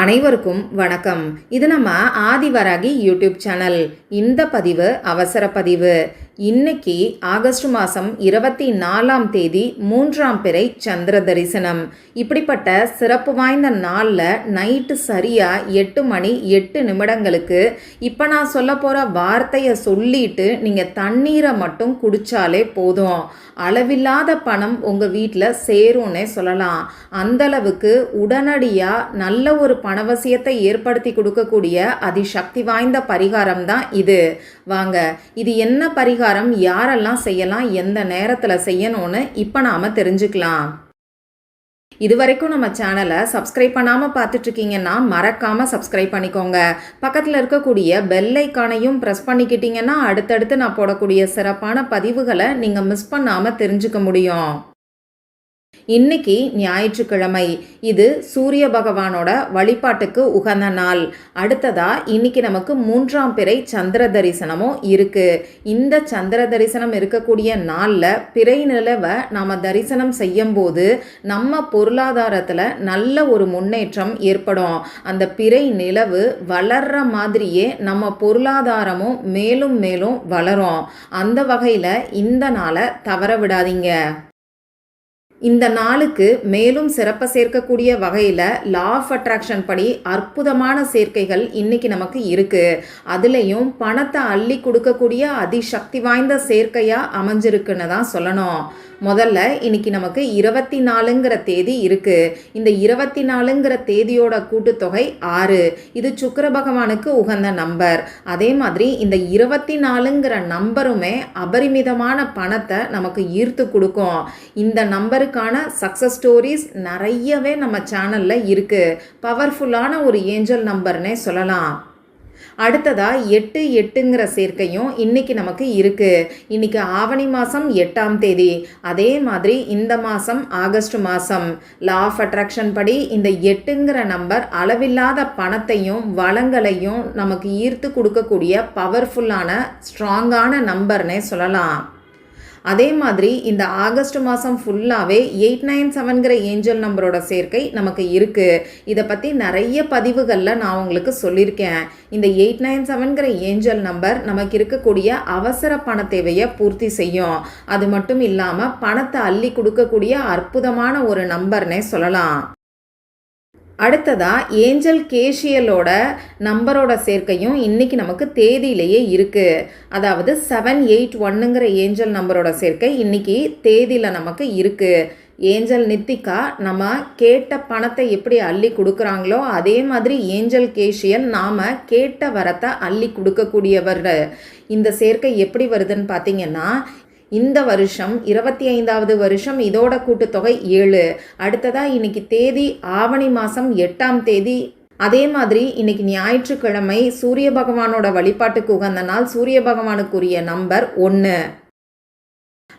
அனைவருக்கும் வணக்கம். இது நம்ம ஆதிவராகி யூடியூப் சேனல். இந்த பதிவு அவசர பதிவு. இன்னைக்கு ஆகஸ்ட் மாதம் இருபத்தி நாலாம் தேதி மூன்றாம் பிறை சந்திர தரிசனம். இப்படிப்பட்ட சிறப்பு வாய்ந்த நாளில் நைட்டு சரியாக எட்டு மணி எட்டு நிமிடங்களுக்கு இப்போ நான் சொல்ல போகிற வார்த்தையை சொல்லிட்டு நீங்கள் தண்ணீரை மட்டும் குடித்தாலே போதும். அளவில்லாத பணம் உங்கள் வீட்டில் சேரும்னே சொல்லலாம். அந்தளவுக்கு உடனடியாக நல்ல ஒரு பணவசியத்தை ஏற்படுத்தி கொடுக்கக்கூடிய அதிசக்தி வாய்ந்த பரிகாரம் தான் இது. வாங்க இது என்ன பரிகாரம்? யாரெல்லாம் செய்யலாம் எந்த நேரத்தில் செய்யணும்னு இப்போ நாம் தெரிஞ்சுக்கலாம். இது வரைக்கும் நம்ம சேனலை சப்ஸ்கிரைப் பண்ணாமல் பார்த்துட்ருக்கீங்கன்னா மறக்காமல் சப்ஸ்கிரைப் பண்ணிக்கோங்க. பக்கத்தில் இருக்கக்கூடிய பெல் ஐக்கானையும் ப்ரெஸ் பண்ணிக்கிட்டிங்கன்னா அடுத்தடுத்து நான் போடக்கூடிய சிறப்பான பதிவுகளை நீங்கள் மிஸ் பண்ணாமல் தெரிஞ்சுக்க முடியும். இன்னைக்கு ஞாயிற்றுக்கிழமை. இது சூரிய பகவானோட வழிபாட்டுக்கு உகந்த நாள். அடுத்ததா இன்னைக்கு நமக்கு மூன்றாம் பிறை சந்திர தரிசனமும் இருக்கு. இந்த சந்திர தரிசனம் இருக்கக்கூடிய நாளில் பிறை நிலவை நாம் தரிசனம் செய்யும் போது நம்ம பொருளாதாரத்தில் நல்ல ஒரு முன்னேற்றம் ஏற்படும். அந்த பிறை நிலவு வளர்ற மாதிரியே நம்ம பொருளாதாரமும் மேலும் மேலும் வளரும். அந்த வகையில் இந்த நாளை தவற விடாதீங்க. இந்த நாளுக்கு மேலும் சிறப்பை சேர்க்கக்கூடிய வகையில் லா ஆஃப் அட்ராக்ஷன் படி அற்புதமான சேர்க்கைகள் இன்னைக்கு நமக்கு இருக்குது அதுலேயும் பணத்தை அள்ளி கொடுக்கக்கூடிய அதிசக்தி வாய்ந்த சேர்க்கையாக அமைஞ்சிருக்குன்னு தான் சொல்லணும். முதல்ல இன்னைக்கு நமக்கு இருபத்தி நாலுங்கிற தேதி இருக்கு. இந்த இருபத்தி நாலுங்கிற தேதியோட கூட்டுத்தொகை ஆறு. இது சுக்கர பகவானுக்கு உகந்த நம்பர் அதே மாதிரி இந்த இருபத்தி நாலுங்கிற நம்பருமே அபரிமிதமான பணத்தை நமக்கு ஈர்த்து கொடுக்கும். இந்த நம்பருக்கான சக்ஸஸ் ஸ்டோரிஸ் நிறையவே நம்ம சேனலில் இருக்குது பவர்ஃபுல்லான ஒரு ஏஞ்சல் நம்பர்னே சொல்லலாம். அடுத்ததாக எட்டு எட்டுங்கிற சேர்க்கையும் இன்னைக்கு நமக்கு இருக்குது இன்றைக்கி ஆவணி மாதம் எட்டாம் தேதி. அதே மாதிரி இந்த மாதம் ஆகஸ்ட் மாதம் லா ஆஃப் அட்ராக்ஷன் படி இந்த எட்டுங்கிற நம்பர் அளவில்லாத பணத்தையும் வளங்களையும் நமக்கு ஈர்த்து கொடுக்கக்கூடிய பவர்ஃபுல்லான ஸ்ட்ராங்கான நம்பர்னே சொல்லலாம். அதே மாதிரி இந்த ஆகஸ்ட் மாதம் ஃபுல்லாகவே எயிட் நைன் செவன்கிற ஏஞ்சல் நம்பரோட சேர்க்கை நமக்கு இருக்குது இதை பற்றி நிறைய பதிவுகளில் நான் உங்களுக்கு சொல்லியிருக்கேன். இந்த எயிட் நைன் செவன்கிற ஏஞ்சல் நம்பர் நமக்கு இருக்கக்கூடிய அவசர பண தேவையை பூர்த்தி செய்யும். அது மட்டும் இல்லாமல் பணத்தை அள்ளி கொடுக்கக்கூடிய அற்புதமான ஒரு நம்பர்னே சொல்லலாம். அடுத்ததாக ஏஞ்சல் கேஷியலோட நம்பரோட சேர்க்கையும் இன்னைக்கு நமக்கு தேதியிலேயே இருக்குது அதாவது செவன் எயிட் ஒன்னுங்கிற ஏஞ்சல் நம்பரோட சேர்க்கை இன்றைக்கி தேதியில் நமக்கு இருக்குது ஏஞ்சல் நித்திகா நம்ம கேட்ட பணத்தை எப்படி அள்ளி கொடுக்குறாங்களோ அதே மாதிரி ஏஞ்சல் கேஷியல் நாம் கேட்ட வரத்தை அள்ளி கொடுக்கக்கூடியவர். இந்த சேர்க்கை எப்படி வருதுன்னு பார்த்தீங்கன்னா இந்த வருஷம் இருபத்தி ஐந்தாவது வருஷம் இதோட கூட்டுத்தொகை ஏழு. அடுத்ததாக இன்னைக்கு தேதி ஆவணி மாதம் எட்டாம் தேதி. அதே மாதிரி இன்னைக்கு ஞாயிற்றுக்கிழமை சூரிய பகவானோட வழிபாட்டுக்கு உகந்த நாள் சூரிய பகவானுக்குரிய நம்பர் ஒன்று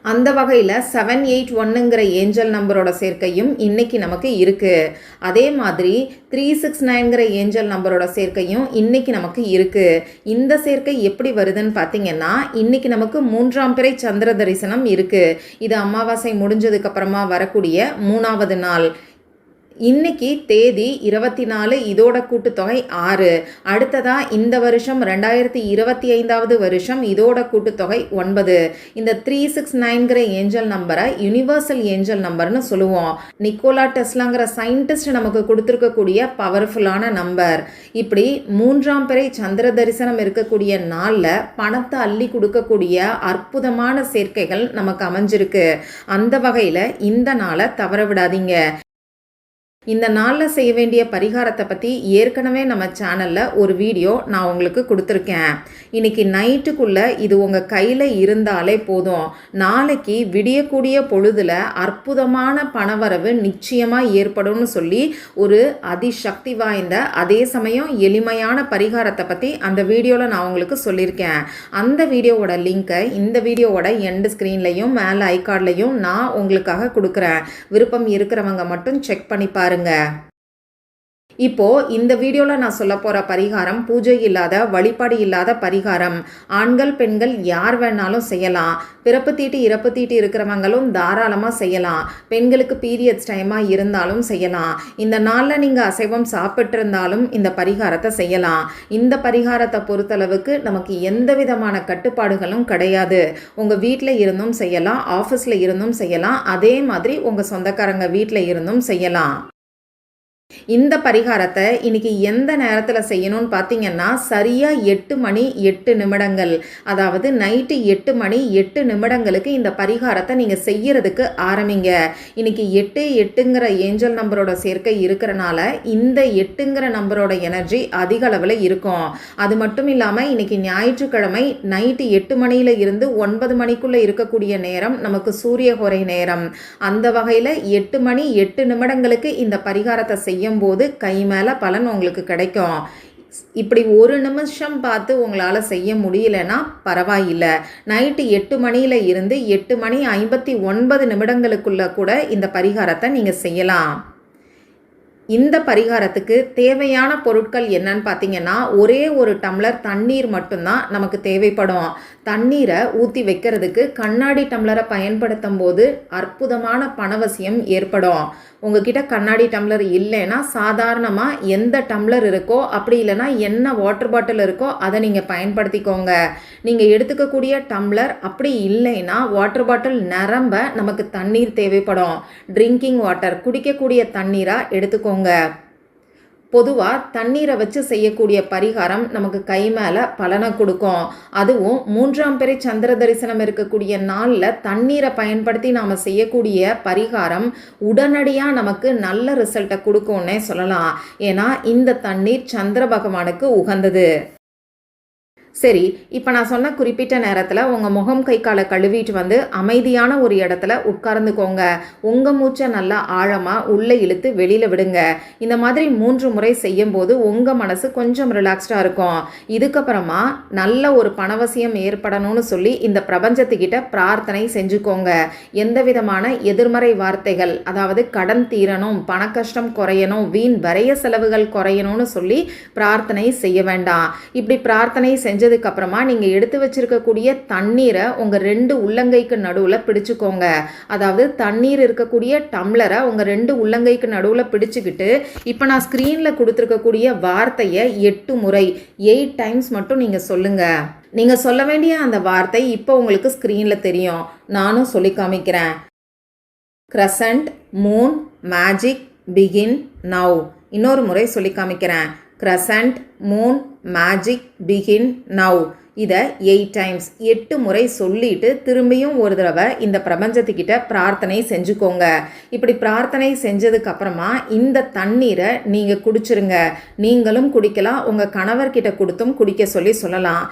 அந்த வகையில் செவன் எயிட் ஒன்னுங்கிற ஏஞ்சல் நம்பரோட சேர்க்கையும் இன்னைக்கு நமக்கு இருக்குது அதே மாதிரி த்ரீ சிக்ஸ் நைன்கிற ஏஞ்சல் நம்பரோட சேர்க்கையும் இன்னைக்கு நமக்கு இருக்குது இந்த சேர்க்கை எப்படி வருதுன்னு பார்த்தீங்கன்னா இன்றைக்கி நமக்கு மூன்றாம் பிறை சந்திர தரிசனம் இருக்குது இது அமாவாசை முடிஞ்சதுக்கப்புறமா வரக்கூடிய மூணாவது நாள். இன்னைக்கு தேதி இருபத்தி நாலு இதோட கூட்டுத்தொகை ஆறு. அடுத்ததா இந்த வருஷம் ரெண்டாயிரத்தி இருபத்தி ஐந்தாவது வருஷம் இதோட கூட்டுத்தொகை ஒன்பது. இந்த த்ரீ சிக்ஸ் நைன்கிற ஏஞ்சல் நம்பரை யுனிவர்சல் ஏஞ்சல் நம்பர்னு சொல்லுவோம். நிக்கோலா டெஸ்லாங்கிற சயின்டிஸ்ட் நமக்கு கொடுத்துருக்கக்கூடிய பவர்ஃபுல்லான நம்பர். இப்படி மூன்றாம் பிறை சந்திர தரிசனம் இருக்கக்கூடிய நாளில் பணத்தை அள்ளி கொடுக்கக்கூடிய அற்புதமான சேர்க்கைகள் நமக்கு அமைஞ்சிருக்கு. அந்த வகையில் இந்த நாளை தவற விடாதீங்க. இந்த நாளில் செய்ய வேண்டிய பரிகாரத்தை பற்றி ஏற்கனவே நம்ம சேனலில் ஒரு வீடியோ நான் உங்களுக்கு கொடுத்துருக்கேன். இன்னைக்கு நைட்டுக்குள்ளே இது உங்கள் கையில் இருந்தாலே போதும். நாளைக்கு விடியக்கூடிய பொழுதில் அற்புதமான பணவரவு நிச்சயமாக ஏற்படும்னு சொல்லி ஒரு அதிசக்தி வாய்ந்த அதே சமயம் எளிமையான பரிகாரத்தை பற்றி அந்த வீடியோவில் நான் உங்களுக்கு சொல்லியிருக்கேன். அந்த வீடியோவோட லிங்க்கை இந்த வீடியோவோட எண்டு ஸ்க்ரீன்லையும் மேலே ஐகார்ட்லையும் நான் உங்களுக்காக கொடுக்குறேன். விருப்பம் இருக்கிறவங்க மட்டும் செக் பண்ணி பாருங்க. இப்போ இந்த வீடியோவில் நான் சொல்ல போகிற பரிகாரம் பூஜை இல்லாத வழிபாடு இல்லாத பரிகாரம். ஆண்கள் பெண்கள் யார் வேணாலும் செய்யலாம். பிறப்பு தீட்டு இறப்பு தீட்டு இருக்கிறவங்களும் தாராளமாக செய்யலாம். பெண்களுக்கு பீரியட்ஸ் டைமாக இருந்தாலும் செய்யலாம். இந்த நாளில் நீங்கள் அசைவம் சாப்பிட்ருந்தாலும் இந்த பரிகாரத்தை செய்யலாம். இந்த பரிகாரத்தை பொறுத்தளவுக்கு நமக்கு எந்த விதமான கட்டுப்பாடுகளும் கிடையாது. உங்கள் வீட்டில் இருந்தும் செய்யலாம் ஆஃபீஸில் இருந்தும் செய்யலாம். அதே மாதிரி உங்கள் சொந்தக்காரங்க வீட்டில் இருந்தும் செய்யலாம். இந்த பரிகாரத்தை இன்னைக்கு எந்த நேரத்தில் செய்யணும்னு பார்த்தீங்கன்னா சரியாக எட்டு மணி எட்டு நிமிடங்கள். அதாவது நைட்டு எட்டு மணி எட்டு நிமிடங்களுக்கு இந்த பரிகாரத்தை நீங்கள் செய்யறதுக்கு ஆரம்பிங்க. இன்னைக்கு எட்டு எட்டுங்கிற ஏஞ்சல் நம்பரோட சேர்க்கை இருக்கிறனால இந்த எட்டுங்கிற நம்பரோட எனர்ஜி அதிக அளவில் இருக்கும். அது மட்டும் இல்லாமல் இன்னைக்கு ஞாயிற்றுக்கிழமை நைட்டு எட்டு மணியில இருந்து ஒன்பது மணிக்குள்ளே இருக்கக்கூடிய நேரம் நமக்கு சூரிய குறை நேரம். அந்த வகையில் எட்டு மணி எட்டு நிமிடங்களுக்கு இந்த பரிகாரத்தை செய்ய செய்யும்போது கை மேலே பலன் உங்களுக்கு கிடைக்கும். இப்படி ஒரு நிமிஷம் பார்த்து உங்களால் செய்ய முடியலன்னா பரவாயில்லை. நைட்டு எட்டு மணியில் இருந்து எட்டு மணி ஐம்பத்தி ஒன்பது நிமிடங்களுக்குள்ளே கூட இந்த பரிகாரத்தை நீங்கள் செய்யலாம். இந்த பரிகாரத்துக்கு தேவையான பொருட்கள் என்னன்னு பார்த்தீங்கன்னா ஒரே ஒரு டம்ளர் தண்ணீர் மட்டும்தான் நமக்கு தேவைப்படும். தண்ணீரை ஊற்றி வைக்கிறதுக்கு கண்ணாடி டம்ளரை பயன்படுத்தும் போது அற்புதமான பணவசியம் ஏற்படும். உங்ககிட்ட கண்ணாடி டம்ளர் இல்லைன்னா சாதாரணமாக எந்த டம்ளர் இருக்கோ அப்படி இல்லைன்னா என்ன வாட்டர் பாட்டில் இருக்கோ அதை நீங்கள் பயன்படுத்திக்கோங்க. நீங்கள் எடுத்துக்கக்கூடிய டம்ளர் அப்படி இல்லைன்னா வாட்டர் பாட்டில் நிரம்ப நமக்கு தண்ணீர் தேவைப்படும். ட்ரிங்கிங் வாட்டர் குடிக்கக்கூடிய தண்ணீராக எடுத்துக்கோங்க. பொதுவாக தண்ணீரை வச்சு செய்யக்கூடிய பரிகாரம் நமக்கு கை மேலே பலனை கொடுக்கும். அதுவும் மூன்றாம் பிறை சந்திர தரிசனம் இருக்கக்கூடிய நாளில் தண்ணீரை பயன்படுத்தி நாம் செய்யக்கூடிய பரிகாரம் உடனடியாக நமக்கு நல்ல ரிசல்ட்டை கொடுக்கும்னே சொல்லலாம். ஏன்னா இந்த தண்ணீர் சந்திர பகவானுக்கு உகந்தது. சரி இப்போ நான் சொன்ன குறிப்பிட்ட நேரத்தில் உங்கள் முகம் கை காலை கழுவிட்டு வந்து அமைதியான ஒரு இடத்துல உட்கார்ந்துக்கோங்க. உங்கள் மூச்சை நல்லா ஆழமாக உள்ளே இழுத்து வெளியில் விடுங்க. இந்த மாதிரி மூன்று முறை செய்யும்போது உங்கள் மனசு கொஞ்சம் ரிலாக்ஸ்டாக இருக்கும். இதுக்கப்புறமா நல்ல ஒரு பணவசியம் ஏற்படணும்னு சொல்லி இந்த பிரபஞ்சத்துக்கிட்ட பிரார்த்தனை செஞ்சுக்கோங்க. எந்த விதமான எதிர்மறை வார்த்தைகள் அதாவது கடன் தீரணும் பண கஷ்டம் குறையணும் வீண் வரைய செலவுகள் குறையணும்னு சொல்லி பிரார்த்தனை செய்ய வேண்டாம். இப்படி பிரார்த்தனை செஞ்சு செஞ்சதுக்கு அப்புறமா நீங்கள் எடுத்து வச்சிருக்கக்கூடிய தண்ணீரை உங்கள் ரெண்டு உள்ளங்கைக்கு நடுவில் பிடிச்சுக்கோங்க. அதாவது தண்ணீர் இருக்கக்கூடிய டம்ளரை உங்கள் ரெண்டு உள்ளங்கைக்கு நடுவில் பிடிச்சிக்கிட்டு இப்போ நான் ஸ்க்ரீனில் கொடுத்துருக்கக்கூடிய வார்த்தையை எட்டு முறை எயிட் டைம்ஸ் மட்டும் நீங்கள் சொல்லுங்கள் நீங்கள் சொல்ல வேண்டிய அந்த வார்த்தை இப்போ உங்களுக்கு ஸ்க்ரீனில் தெரியும். நானும் சொல்லி காமிக்கிறேன். Crescent moon magic begin now இன்னொரு முறை சொல்லி காமிக்கிறேன். Crescent moon magic begin now இதை எயிட் டைம்ஸ் எட்டு முறை சொல்லிட்டு திரும்பியும் ஒரு தடவை இந்த பிரபஞ்சத்துக்கிட்ட பிரார்த்தனை செஞ்சுக்கோங்க. இப்படி பிரார்த்தனை செஞ்சதுக்கப்புறமா இந்த தண்ணீரை நீங்கள் குடிச்சிருங்க. நீங்களும் குடிக்கலாம் உங்கள் கணவர்கிட்ட கொடுத்தும் குடிக்க சொல்லி சொல்லலாம்.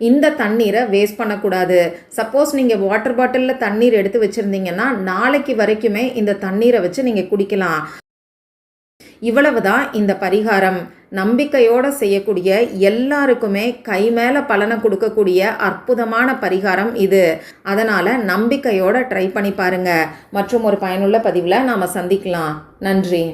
இந்த தண்ணீரை வேஸ்ட் பண்ணக்கூடாது. சப்போஸ் நீங்கள் வாட்டர் பாட்டிலில் தண்ணீர் எடுத்து வச்சுருந்தீங்கன்னா நாளைக்கு வரைக்குமே இந்த தண்ணீரை வச்சு நீங்கள் குடிக்கலாம். இவ்வளவுதான் இந்த பரிகாரம். நம்பிக்கையோடு செய்யக்கூடிய எல்லாருக்குமே கை மேலே பலனை கொடுக்கக்கூடிய அற்புதமான பரிகாரம் இது. அதனால் நம்பிக்கையோடு ட்ரை பண்ணி பாருங்கள் மற்றும் ஒரு பயனுள்ள பதிவில் நாம் சந்திக்கலாம். நன்றி.